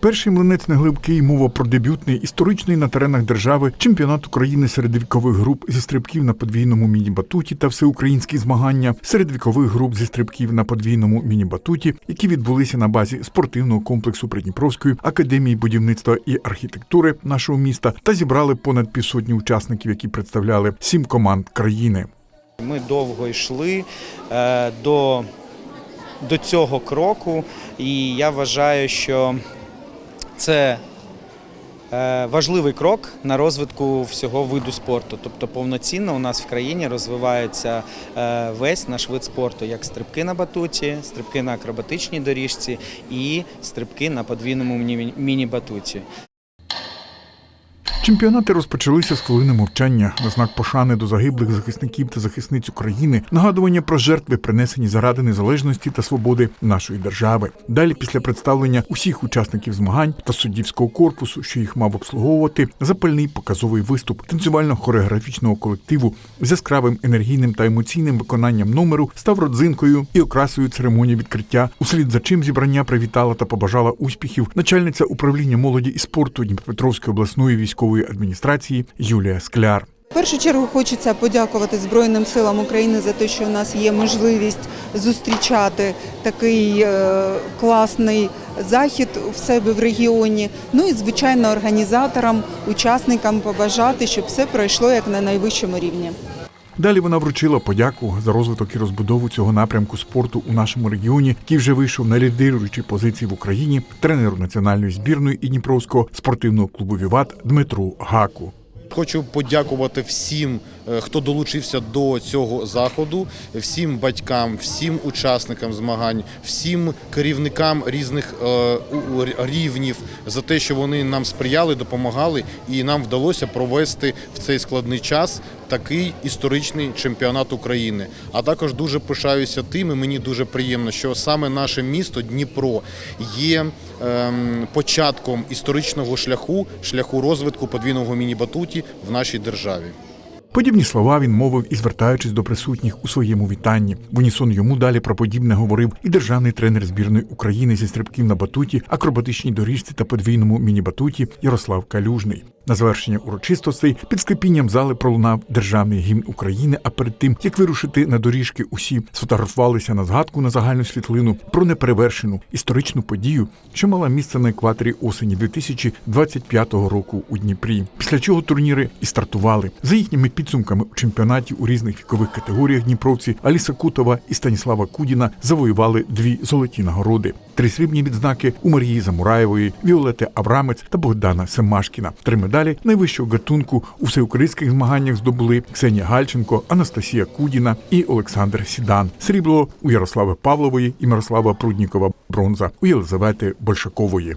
Перший млинець неглибкий мова про дебютний історичний на теренах держави чемпіонат України серед вікових груп зі стрибків на подвійному міні-батуті та всеукраїнські змагання серед вікових груп зі стрибків на подвійному міні-батуті, які відбулися на базі спортивного комплексу Придніпровської академії будівництва і архітектури нашого міста та зібрали понад півсотні учасників, які представляли сім команд країни. Ми довго йшли е, до, до цього кроку, і я вважаю, що це е, важливий крок на розвитку всього виду спорту. Тобто повноцінно у нас в країні розвивається е, весь наш вид спорту, як стрибки на батуті, стрибки на акробатичній доріжці і стрибки на подвійному міні-батуті. Чемпіонати розпочалися з хвилини мовчання на знак пошани до загиблих захисників та захисниць України, нагадування про жертви, принесені заради незалежності та свободи нашої держави. Далі, після представлення усіх учасників змагань та суддівського корпусу, що їх мав обслуговувати, запальний показовий виступ танцювально-хореографічного колективу з яскравим енергійним та емоційним виконанням номеру став родзинкою і окрасою церемонії відкриття. Услід за чим зібрання привітала та побажала успіхів начальниця управління молоді і спорту Дніпропетровської обласної військової адміністрації Юлія Скляр. В першу чергу хочеться подякувати Збройним силам України за те, що у нас є можливість зустрічати такий е, класний захід в себе в регіоні. Ну і звичайно організаторам, учасникам побажати, щоб все пройшло як на найвищому рівні. Далі вона вручила подяку за розвиток і розбудову цього напрямку спорту у нашому регіоні, який вже вийшов на лідируючі позиції в Україні тренеру національної збірної і Дніпровського спортивного клубу Віват Дмитру Гаку. Хочу подякувати всім, е, хто долучився до цього заходу, всім батькам, всім учасникам змагань, всім керівникам різних е, рівнів за те, що вони нам сприяли, допомагали, і нам вдалося провести в цей складний час такий історичний чемпіонат України. А також дуже пишаюся тим, і мені дуже приємно, що саме наше місто Дніпро є ем, початком історичного шляху, шляху розвитку подвійного міні-батуті в нашій державі. Подібні слова він мовив і звертаючись до присутніх у своєму вітанні. В унісон йому далі про подібне говорив і державний тренер збірної України зі стрибків на батуті, акробатичній доріжці та подвійному міні-батуті Ярослав Калюжний. На завершення урочистостей під склепінням зали пролунав державний гімн України. А перед тим як вирушити на доріжки, усі сфотографувалися на згадку на загальну світлину про неперевершену історичну подію, що мала місце на екваторі осені 2025 року у Дніпрі. Після чого турніри і стартували за їхніми підсумками чемпіонаті у різних вікових категоріях Дніпровці Аліса Кутова і Станіслава Кудіна завоювали дві золоті нагороди. Три срібні відзнаки у Марії Замураєвої, Віолети Аврамець та Богдана Семашкіна. Три медалі найвищого гатунку у всеукраїнських змаганнях здобули Ксенія Гальченко, Анастасія Кудіна і Олександр Сідан. Срібло у Ярослави Павлової і Мирослава Пруднікова. Бронза у Єлизавети Большакової.